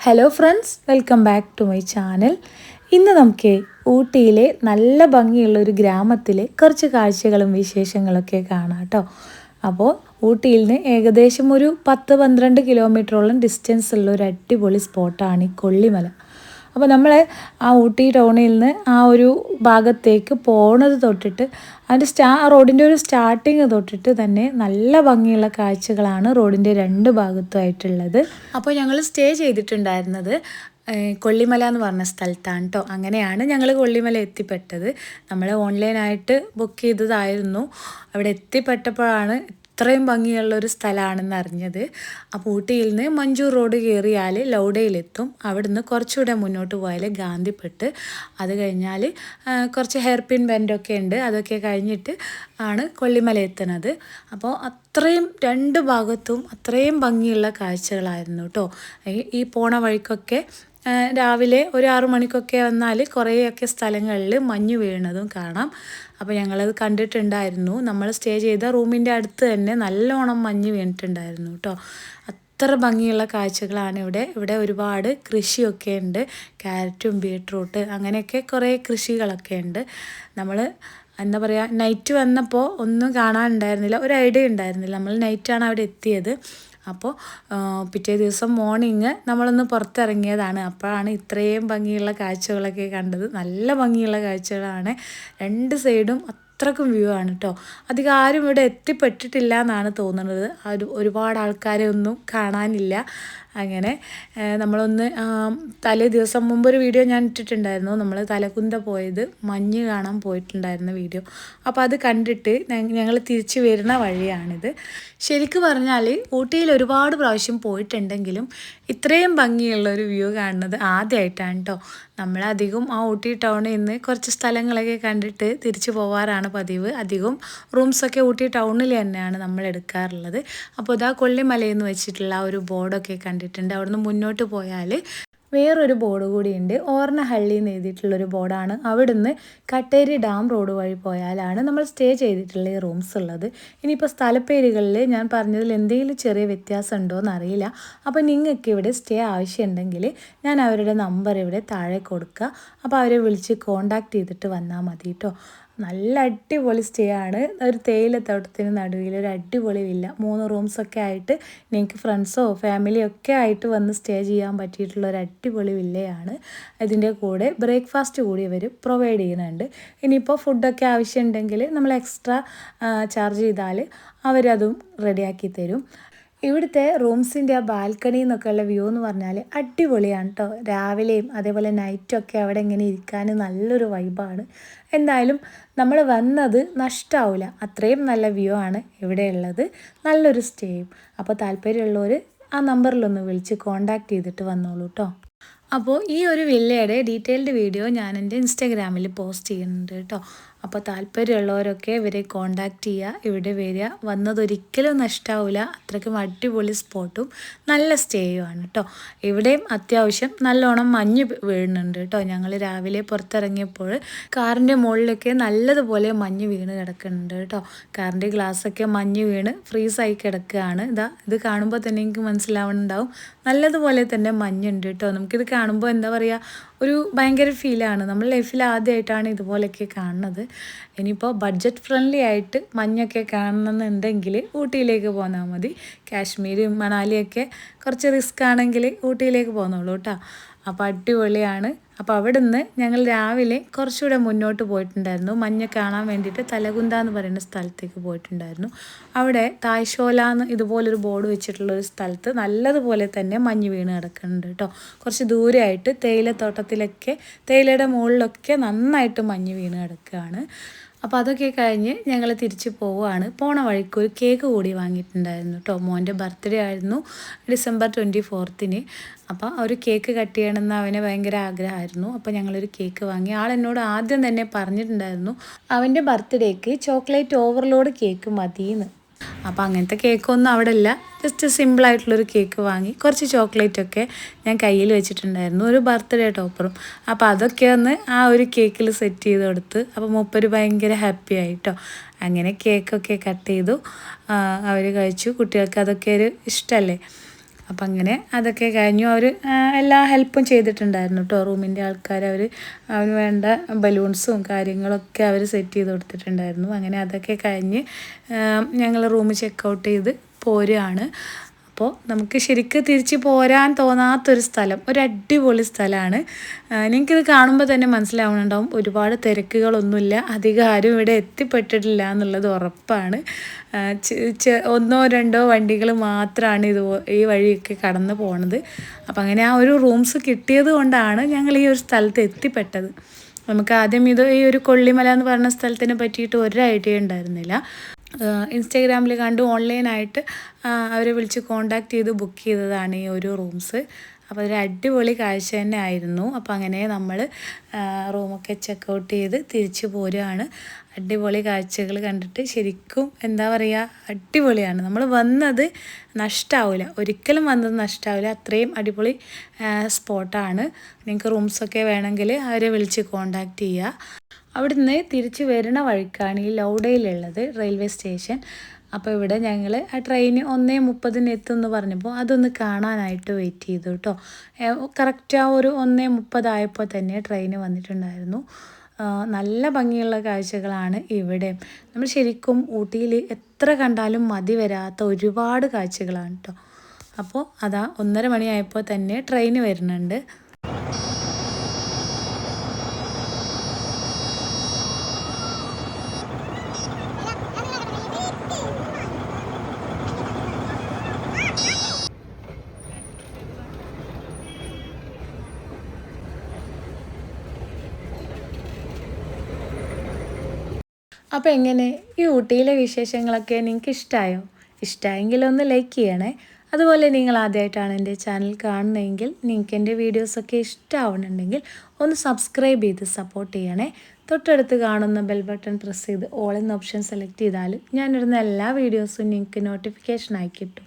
Hello friends welcome back to my channel ഇന്ന് നമുക്ക് ഊട്ടിയിലെ നല്ല ഭംഗിയുള്ള ഒരു ഗ്രാമത്തിലെ കുറച്ച് കാഴ്ചകളും വിശേഷങ്ങളൊക്കെ കാണാം കേട്ടോ അപ്പോൾ ഊട്ടിയിൽ നിന്ന് ഏകദേശം ഒരു പത്ത് പന്ത്രണ്ട് കിലോമീറ്ററോളം ഡിസ്റ്റൻസ് ഉള്ള ഒരു അടിപൊളി സ്പോട്ടാണ് ഈ കൊള്ളിമല. അപ്പോൾ നമ്മൾ ആ ഊട്ടി ടൗണിൽ നിന്ന് ആ ഒരു ഭാഗത്തേക്ക് പോണത് തൊട്ടിട്ട് അതിന്റെ സ്റ്റാ റോഡിന്റെ ഒരു സ്റ്റാർട്ടിങ് തൊട്ടിട്ട് തന്നെ നല്ല ഭംഗിയുള്ള കാഴ്ചകളാണ് റോഡിന്റെ രണ്ട് ഭാഗത്തുമായിട്ടുള്ളത്. അപ്പോൾ ഞങ്ങൾ സ്റ്റേ ചെയ്തിട്ടുണ്ടായിരുന്നത് കൊള്ളിമല എന്ന് പറഞ്ഞ സ്ഥലത്താണ് കേട്ടോ അങ്ങനെയാണ് ഞങ്ങൾ കൊള്ളിമല എത്തിപ്പെട്ടത്. നമ്മൾ ഓൺലൈനായിട്ട് ബുക്ക് ചെയ്തതായിരുന്നു. അവിടെ എത്തിപ്പെട്ടപ്പോഴാണ് അത്രയും ഭംഗിയുള്ള ഒരു സ്ഥലമാണെന്ന് അറിഞ്ഞത്. അപ്പോൾ ഊട്ടിയിൽ നിന്ന് മഞ്ചൂർ റോഡ് കയറിയാൽ ലൗഡയിലെത്തും. അവിടുന്ന് കുറച്ചുകൂടെ മുന്നോട്ട് പോയാൽ ഗാന്ധിപ്പെട്ട്. അത് കഴിഞ്ഞാൽ കുറച്ച് ഹെയർ പിൻ ബെൻഡൊക്കെ ഉണ്ട്. അതൊക്കെ കഴിഞ്ഞിട്ട് ആണ് കൊള്ളിമല എത്തുന്നത്. അപ്പോൾ അത്രയും രണ്ട് ഭാഗത്തും അത്രയും ഭംഗിയുള്ള കാഴ്ചകളായിരുന്നു കേട്ടോ. ഈ പോണ വഴിക്കൊക്കെ രാവിലെ ഒരു ആറു മണിക്കൊക്കെ വന്നാൽ കുറേയൊക്കെ സ്ഥലങ്ങളിൽ മഞ്ഞ് വീഴുന്നതും കാണാം. അപ്പോൾ ഞങ്ങളത് കണ്ടിട്ടുണ്ടായിരുന്നു. നമ്മൾ സ്റ്റേ ചെയ്ത റൂമിന്റെ അടുത്ത് തന്നെ നല്ലോണം മഞ്ഞ് വീണിട്ടുണ്ടായിരുന്നു കേട്ടോ അത്ര ഭംഗിയുള്ള കാഴ്ചകളാണ് ഇവിടെ. ഇവിടെ ഒരുപാട് കൃഷിയൊക്കെ ഉണ്ട്. ക്യാരറ്റും ബീട്രൂട്ട് അങ്ങനെയൊക്കെ കുറേ കൃഷികളൊക്കെ ഉണ്ട്. നമ്മൾ എന്താ പറയുക നൈറ്റ് വന്നപ്പോൾ ഒന്നും കാണാനുണ്ടായിരുന്നില്ല ഒരു ഐഡിയ ഉണ്ടായിരുന്നില്ല. നമ്മൾ നൈറ്റാണ് അവിടെ എത്തിയത്. അപ്പോൾ പിറ്റേ ദിവസം മോർണിംഗ് നമ്മളൊന്ന് പുറത്തിറങ്ങിയതാണ്. അപ്പോഴാണ് ഇത്രയും ഭംഗിയുള്ള കാഴ്ചകളൊക്കെ കണ്ടത്. നല്ല ഭംഗിയുള്ള കാഴ്ചകളാണ്. രണ്ട് സൈഡും അത്രക്കും വ്യൂ ആണ് കേട്ടോ അധികം ആരും ഇവിടെ എത്തിപ്പെട്ടിട്ടില്ല എന്നാണ് തോന്നുന്നത്. ഒരു ഒരുപാട് ആൾക്കാരെ ഒന്നും കാണാനില്ല. അങ്ങനെ നമ്മളൊന്ന് തലേ ദിവസം മുമ്പ് ഒരു വീഡിയോ ഞാൻ ഇട്ടിട്ടുണ്ടായിരുന്നു. നമ്മൾ തലകുന്ത പോയത് മഞ്ഞ് കാണാൻ പോയിട്ടുണ്ടായിരുന്ന വീഡിയോ അപ്പോൾ അത് കണ്ടിട്ട് ഞങ്ങൾ തിരിച്ചു വരുന്ന വഴിയാണിത്. ശരിക്കും പറഞ്ഞാൽ ഊട്ടിയിൽ ഒരുപാട് പ്രാവശ്യം പോയിട്ടുണ്ടെങ്കിലും ഇത്രയും ഭംഗിയുള്ള ഒരു വ്യൂ കാണുന്നത് ആദ്യമായിട്ടാണ് കേട്ടോ നമ്മളധികം ആ ഊട്ടി ടൗണിൽ നിന്ന് കുറച്ച് സ്ഥലങ്ങളൊക്കെ കണ്ടിട്ട് തിരിച്ചു പോവാറാണ് പതിവ്. അധികം റൂംസൊക്കെ ഊട്ടി ടൗണിൽ തന്നെയാണ് നമ്മൾ എടുക്കാറുള്ളത്. അപ്പോൾ ഇതാ കൊള്ളിമലയെന്ന് വെച്ചിട്ടുള്ള ആ ഒരു ബോർഡൊക്കെ കണ്ടിട്ടുണ്ട്. അവിടുന്ന് മുന്നോട്ട് പോയാൽ വേറൊരു ബോർഡ് കൂടിയുണ്ട്. ഓർണഹള്ളി എന്ന് എഴുതിയിട്ടുള്ളൊരു ബോർഡാണ്. അവിടുന്ന് കട്ടേരി ഡാം റോഡ് വഴി പോയാലാണ് നമ്മൾ സ്റ്റേ ചെയ്തിട്ടുള്ള ഈ റൂംസ് ഉള്ളത്. ഇനിയിപ്പോൾ സ്ഥലപ്പേരുകളിൽ ഞാൻ പറഞ്ഞതിൽ എന്തെങ്കിലും ചെറിയ വ്യത്യാസം ഉണ്ടോ എന്നറിയില്ല അപ്പോൾ നിങ്ങൾക്ക് ഇവിടെ സ്റ്റേ ആവശ്യമുണ്ടെങ്കിൽ ഞാൻ അവരുടെ നമ്പർ ഇവിടെ താഴെ കൊടുക്കുക. അപ്പോൾ അവരെ വിളിച്ച് കോണ്ടാക്ട് ചെയ്തിട്ട് വന്നാൽ മതി കേട്ടോ. നല്ല അടിപൊളി സ്റ്റേ ആണ്. ഒരു തേയിലത്തോട്ടത്തിന് നടുവിൽ ഒരു അടിപൊളി വില്ല. മൂന്ന് റൂംസൊക്കെ ആയിട്ട് നിങ്ങൾക്ക് ഫ്രണ്ട്സോ ഫാമിലിയോ ഒക്കെ ആയിട്ട് വന്ന് സ്റ്റേ ചെയ്യാൻ പറ്റിയിട്ടുള്ള ഒരു അടിപൊളി വില്ലയാണ്. ഇതിന്റെ കൂടെ ബ്രേക്ക്ഫാസ്റ്റ് കൂടി ഇവർ പ്രൊവൈഡ് ചെയ്യുന്നുണ്ട്. ഇനിയിപ്പോൾ ഫുഡൊക്കെ ആവശ്യമുണ്ടെങ്കിൽ നമ്മൾ എക്സ്ട്രാ ചാർജ് ചെയ്താൽ അവരതും റെഡിയാക്കി തരും. ഇവിടുത്തെ റൂംസിന്റെ ആ ബാൽക്കണി എന്നൊക്കെയുള്ള വ്യൂ എന്ന് പറഞ്ഞാൽ അടിപൊളിയാണ് കേട്ടോ രാവിലെയും അതേപോലെ നൈറ്റും ഒക്കെ അവിടെ ഇങ്ങനെ ഇരിക്കാൻ നല്ലൊരു വൈബാണ് എന്തായാലും നമ്മൾ വന്നത് നഷ്ടാവില്ല അത്രയും നല്ല വ്യൂ ആണ് ഇവിടെ ഉള്ളത്. നല്ലൊരു സ്റ്റേയും അപ്പോൾ താല്പര്യമുള്ളവർ ആ നമ്പറിലൊന്ന് വിളിച്ച് കോണ്ടാക്ട് ചെയ്തിട്ട് വന്നോളൂ കേട്ടോ അപ്പോൾ ഈ ഒരു വില്ലയുടെ ഡീറ്റെയിൽഡ് വീഡിയോ ഞാൻ എന്റെ ഇൻസ്റ്റാഗ്രാമിൽ പോസ്റ്റ് ചെയ്യുന്നുണ്ട് കേട്ടോ അപ്പോൾ താല്പര്യമുള്ളവരൊക്കെ ഇവരെ കോണ്ടാക്ട് ചെയ്യുക ഇവിടെ വരിക. വന്നതൊരിക്കലും നഷ്ടാവില്ല അത്രയ്ക്കും അടിപൊളി സ്പോട്ടും നല്ല സ്റ്റേയുമാണ് കേട്ടോ ഇവിടെയും അത്യാവശ്യം നല്ലോണം മഞ്ഞ് വീഴുന്നുണ്ട് കേട്ടോ ഞങ്ങൾ രാവിലെ പുറത്തിറങ്ങിയപ്പോൾ കാറിന്റെ മുകളിലൊക്കെ നല്ലതുപോലെ മഞ്ഞ് വീണ് കിടക്കുന്നുണ്ട് കേട്ടോ കാറിന്റെ ഗ്ലാസ്സൊക്കെ മഞ്ഞ് വീണ് ഫ്രീസായി കിടക്കുകയാണ്. ഇതാ ഇത് കാണുമ്പോൾ തന്നെ എനിക്ക് മനസ്സിലാവുന്നുണ്ടാവും. നല്ലതുപോലെ തന്നെ മഞ്ഞുണ്ട് കേട്ടോ നമുക്കിത് കാണുമ്പോൾ എന്താ പറയുക ഒരു ഭയങ്കര ഫീലാണ് നമ്മൾ ലൈഫിൽ ആദ്യമായിട്ടാണ് ഇതുപോലെയൊക്കെ കാണുന്നത്. ഇനിയിപ്പോൾ ബഡ്ജറ്റ് ഫ്രണ്ട്ലി ആയിട്ട് മഞ്ഞൊക്കെ കാണണമെന്നുണ്ടെങ്കിൽ ഊട്ടിയിലേക്ക് പോന്നാൽ മതി. കാശ്മീരും മണാലിയൊക്കെ കുറച്ച് റിസ്ക് ആണെങ്കിൽ ഊട്ടിയിലേക്ക് പോന്നോളൂ കേട്ടോ അപ്പോൾ അടിപൊളിയാണ്. അപ്പോൾ അവിടെ നിന്ന് ഞങ്ങൾ രാവിലെ കുറച്ചുകൂടെ മുന്നോട്ട് പോയിട്ടുണ്ടായിരുന്നു. മഞ്ഞ കാണാൻ വേണ്ടിയിട്ട് തലകുന്ത എന്ന് പറയുന്ന സ്ഥലത്തേക്ക് പോയിട്ടുണ്ടായിരുന്നു. അവിടെ തായ്ശോല എന്ന് ഇതുപോലൊരു ബോർഡ് വെച്ചിട്ടുള്ള ഒരു സ്ഥലത്ത് നല്ലതുപോലെ തന്നെ മഞ്ഞ് വീണ് കിടക്കുന്നുണ്ട് കേട്ടോ. കുറച്ച് ദൂരെയായിട്ട് തേയിലത്തോട്ടത്തിലൊക്കെ തേയിലയുടെ മുകളിലൊക്കെ നന്നായിട്ട് മഞ്ഞ് വീണ് കിടക്കുകയാണ്. അപ്പോൾ അതൊക്കെ കഴിഞ്ഞ് ഞങ്ങൾ തിരിച്ച് പോവുകയാണ്. പോണ വഴിക്ക് ഒരു കേക്ക് കൂടി വാങ്ങിയിട്ടുണ്ടായിരുന്നു കേട്ടോ മോന്റെ ബർത്ത്ഡേ ആയിരുന്നു ഡിസംബർ ട്വന്റി ഫോർത്തിന്. അപ്പോൾ ഒരു കേക്ക് കട്ട് ചെയ്യണമെന്ന് അവന് ഭയങ്കര ആഗ്രഹമായിരുന്നു. അപ്പോൾ ഞങ്ങളൊരു കേക്ക് വാങ്ങി. ആൾ എന്നോട് ആദ്യം തന്നെ പറഞ്ഞിട്ടുണ്ടായിരുന്നു അവന്റെ ബർത്ത്ഡേക്ക് ചോക്ലേറ്റ് ഓവർലോഡ് കേക്ക് മതിയെന്ന്. അപ്പോൾ അങ്ങനത്തെ കേക്കൊന്നും അവിടെ ഇല്ല ജസ്റ്റ് സിമ്പിളായിട്ടുള്ളൊരു കേക്ക് വാങ്ങി. കുറച്ച് ചോക്ലേറ്റൊക്കെ ഞാൻ കയ്യിൽ വെച്ചിട്ടുണ്ടായിരുന്നു. ഒരു ബർത്ത്ഡേ ടോപ്പറും അപ്പോൾ അതൊക്കെ ഒന്ന് ആ ഒരു കേക്കിൽ സെറ്റ് ചെയ്ത് കൊടുത്ത് അപ്പോൾ മൂപ്പര് ഭയങ്കര ഹാപ്പി ആയിട്ടോ. അങ്ങനെ കേക്കൊക്കെ കട്ട് ചെയ്തു. അവർ കഴിച്ചു. കുട്ടികൾക്ക് അതൊക്കെ ഒരു ഇഷ്ടമല്ലേ അപ്പം അങ്ങനെ അതൊക്കെ കഴിഞ്ഞു. അവർ എല്ലാ ഹെൽപ്പും ചെയ്തിട്ടുണ്ടായിരുന്നു കേട്ടോ റൂമിന്റെ ആൾക്കാർ അവർ അവന് വേണ്ട ബലൂൺസും കാര്യങ്ങളൊക്കെ അവർ സെറ്റ് ചെയ്ത് കൊടുത്തിട്ടുണ്ടായിരുന്നു. അങ്ങനെ അതൊക്കെ കഴിഞ്ഞ് ഞങ്ങൾ റൂം ചെക്ക് ഔട്ട് ചെയ്ത് പോരുകയാണ് അപ്പോൾ നമുക്ക് ശരിക്കും തിരിച്ച് പോരാൻ തോന്നാത്തൊരു സ്ഥലം ഒരു അടിപൊളി സ്ഥലമാണ്. നിങ്ങൾക്കിത് കാണുമ്പോൾ തന്നെ മനസ്സിലാവുന്നുണ്ടാവും ഒരുപാട് തിരക്കുകളൊന്നുമില്ല അധികം ആരും ഇവിടെ എത്തിപ്പെട്ടിട്ടില്ല എന്നുള്ളത് ഉറപ്പാണ്. ഒന്നോ രണ്ടോ വണ്ടികൾ മാത്രമാണ് ഇത് ഈ വഴിയൊക്കെ കടന്നു പോണത്. അപ്പം അങ്ങനെ ആ ഒരു റൂംസ് കിട്ടിയത് കൊണ്ടാണ് ഞങ്ങൾ ഈ ഒരു സ്ഥലത്ത് എത്തിപ്പെട്ടത്. നമുക്ക് ആദ്യം ഇത് ഈ ഒരു കൊള്ളിമല എന്ന് പറഞ്ഞ സ്ഥലത്തിനെ പറ്റിയിട്ട് ഒരു ഐഡിയ ഉണ്ടായിരുന്നില്ല. ഇൻസ്റ്റാഗ്രാമിൽ കണ്ട് ഓൺലൈനായിട്ട് അവരെ വിളിച്ച് കോണ്ടാക്ട് ചെയ്ത് ബുക്ക് ചെയ്തതാണ് ഈ ഒരു റൂംസ്. അപ്പോൾ അതൊരു അടിപൊളി കാഴ്ച തന്നെ ആയിരുന്നു. അപ്പോൾ അങ്ങനെ നമ്മൾ റൂമൊക്കെ ചെക്കൗട്ട് ചെയ്ത് തിരിച്ചു പോരുകയാണ് അടിപൊളി കാഴ്ചകൾ കണ്ടിട്ട് ശരിക്കും എന്താ പറയുക അടിപൊളിയാണ്. നമ്മൾ വന്നത് നഷ്ടാവില്ല ഒരിക്കലും വന്നത് നഷ്ടാവില്ല അത്രയും അടിപൊളി സ്പോട്ടാണ് നിങ്ങൾക്ക് റൂംസൊക്കെ വേണമെങ്കിൽ അവരെ വിളിച്ച് കോണ്ടാക്ട് ചെയ്യുക അവിടുന്ന് തിരിച്ചു വരുന്ന വഴിക്കാണ് ഈ ലൗഡയിലുള്ളത് റെയിൽവേ സ്റ്റേഷൻ. അപ്പോൾ ഇവിടെ ഞങ്ങൾ ആ ട്രെയിൻ ഒന്നേ മുപ്പതിന് എത്തുമെന്ന് പറഞ്ഞപ്പോൾ അതൊന്ന് കാണാനായിട്ട് വെയിറ്റ് ചെയ്തു കേട്ടോ കറക്റ്റ് ആ ഒരു ഒന്നേ മുപ്പതായപ്പോൾ തന്നെ ട്രെയിൻ വന്നിട്ടുണ്ടായിരുന്നു. നല്ല ഭംഗിയുള്ള കാഴ്ചകളാണ് ഇവിടെ. നമ്മൾ ശരിക്കും ഊട്ടിയിൽ എത്ര കണ്ടാലും മതി വരാത്ത ഒരുപാട് കാഴ്ചകളാണ് കേട്ടോ അപ്പോൾ അതാ ഒന്നര മണിയായപ്പോൾ തന്നെ ട്രെയിൻ വരുന്നുണ്ട്. അപ്പോൾ എങ്ങനെ? ഈ ഊട്ടിയിലെ വിശേഷങ്ങളൊക്കെ നിങ്ങൾക്ക് ഇഷ്ടമായോ ഇഷ്ടമായെങ്കിൽ ഒന്ന് ലൈക്ക് ചെയ്യണേ. അതുപോലെ നിങ്ങൾ ആദ്യമായിട്ടാണ് എന്റെ ചാനൽ കാണുന്നതെങ്കിൽ നിങ്ങൾക്ക് എന്റെ വീഡിയോസൊക്കെ ഇഷ്ടമാവുന്നുണ്ടെങ്കിൽ ഒന്ന് സബ്സ്ക്രൈബ് ചെയ്ത് സപ്പോർട്ട് ചെയ്യണേ. തൊട്ടടുത്ത് കാണുന്ന ബെൽ ബട്ടൺ പ്രസ് ചെയ്ത് ഓൾ എന്ന ഓപ്ഷൻ സെലക്ട് ചെയ്താൽ ഞാനിടുന്ന എല്ലാ വീഡിയോസും നിങ്ങൾക്ക് നോട്ടിഫിക്കേഷൻ ആയി കിട്ടും.